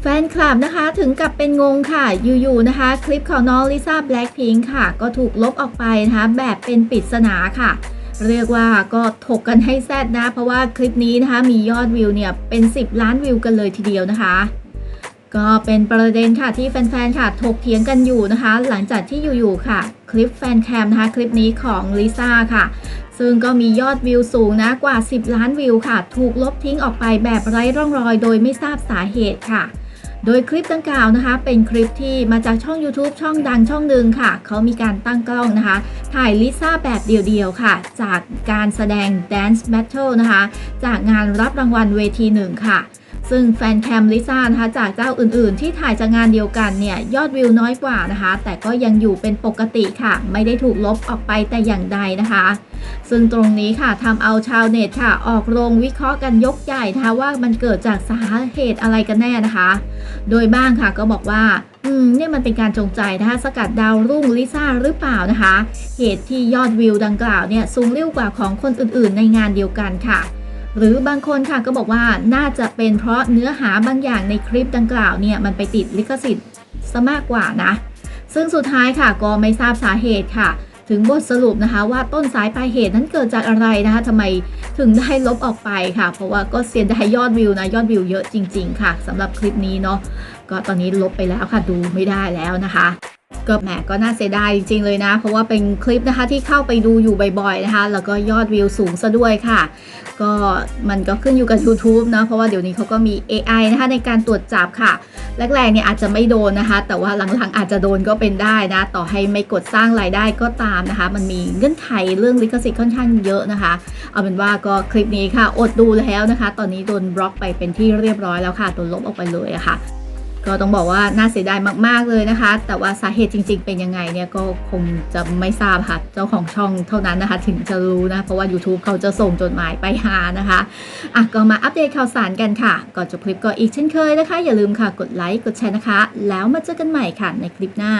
แฟนคลับนะคะถึงกับเป็นงงค่ะ อยู่ๆนะคะ คลิปของน้องลิซ่าแบล็ k พิงค่ะ ก็ถูกลบออกไปนะคะ แบบเป็นปริศนาค่ะ เรียกว่าก็ถกกันให้แซดนะ เพราะว่าคลิปนี้นะคะมียอดวิวเนี่ยเป็น 10 ล้านวิวกันเลยทีเดียวนะคะ ก็เป็นประเด็นค่ะที่แฟนๆค่ะถกเถียงกันอยู่นะคะ หลังจากที่อยู่ๆค่ะ คลิปแฟนแคมนะคะคลิปนี้ของลิซ่าค่ะซึ่งก็มียอดวิวสูงนะกว่า 10 ล้านวิวค่ะ ถูกลบทิ้งออกไปแบบไร้ร่องรอยโดยไม่ทราบสาเหตุค่ะ โดยคลิปดังกล่าวนะคะ เป็นคลิปที่มาจากช่อง YouTube ช่องดังช่องหนึ่งค่ะ เขามีการตั้งกล้องนะคะ ถ่ายลิซ่าแบบเดียวๆค่ะ จากการแสดง Dance Battle นะคะ จากงานรับรางวัลเวทีหนึ่งค่ะ ซึ่งแฟนแคมลิซ่านะคะจากเจ้าอื่นๆ ที่ถ่ายจากงานเดียวกันเนี่ยยอดวิวน้อยกว่านะคะ แต่ก็ยังอยู่เป็นปกติค่ะ ไม่ได้ถูกลบออกไปแต่อย่างใดนะคะ ซึ่งตรงนี้ค่ะทำเอาชาวเน็ตค่ะ ออกโรงวิเคราะห์กันยกใหญ่นะคะว่ามันเกิดจากสาเหตุอะไรกันแน่นะคะ โดยบ้างค่ะก็บอกว่าอืมเนี่ยมันเป็นการจงใจนะคะสกัดดาวรุ่งลิซ่าหรือเปล่านะคะ เหตุที่ยอดวิวดังกล่าวเนี่ยสูงเร็วกว่าของคนอื่นๆ ในงานเดียวกันค่ะ หรือบางคนค่ะก็บอกว่าน่าจะเป็นเพราะเนื้อหาบางอย่างในคลิปดังกล่าวเนี่ยมันไปติดลิขสิทธิ์ซะมากกว่านะ ซึ่งสุดท้ายค่ะก็ไม่ทราบสาเหตุค่ะ ถึงบทสรุปนะคะว่าต้นสายปลายเหตุนั้นเกิดจากอะไรนะคะทำไมถึงได้ลบออกไปค่ะ เพราะว่าก็เสียดายยอดวิวนะยอดวิวเยอะจริง ๆ ค่ะสำหรับคลิปนี้เนาะก็ตอนนี้ลบไปแล้วค่ะดูไม่ได้แล้วนะคะ ก็แหมก็น่าเสียดายจริงๆเลยนะ เพราะว่าเป็นคลิปนะคะที่เข้าไปดูอยู่บ่อยๆนะคะ แล้วก็ยอดวิวสูงซะด้วยค่ะ ก็มันก็ขึ้นอยู่กับ YouTube นะเพราะว่าเดี๋ยวนี้เขาก็มี AI นะคะในการตรวจจับค่ะ แรกๆเนี่ยอาจจะไม่โดนนะคะ แต่ว่าหลังๆอาจจะโดนก็เป็นได้นะ ต่อให้ไม่กดสร้างรายได้ก็ตามนะคะ มันมีเงื่อนไขเรื่องลิขสิทธิ์ค่อนข้างเยอะนะคะ เอาเป็นว่าก็คลิปนี้ค่ะ อดดูแล้วนะคะ ตอนนี้โดนบล็อกไปเป็นที่เรียบร้อยแล้วค่ะโดนลบออกไปเลยอะค่ะ ก็ต้องบอกว่าน่าเสียดายมาก ๆเลยนะคะ แต่ว่าสาเหตุจริง ๆ เป็นยังไงเนี่ยก็คงจะไม่ทราบค่ะเจ้าของช่องเท่านั้นนะคะ ถึงจะรู้นะเพราะว่า YouTube เขาจะส่งจดหมายไปหานะคะอะก็มาอัปเดตข่าวสารกันค่ะ ก่อนจบคลิปก็อีกเช่นเคยนะคะ อย่าลืมค่ะกดไลค์กดแชร์นะคะ แล้วมาเจอกันใหม่ค่ะในคลิปหน้า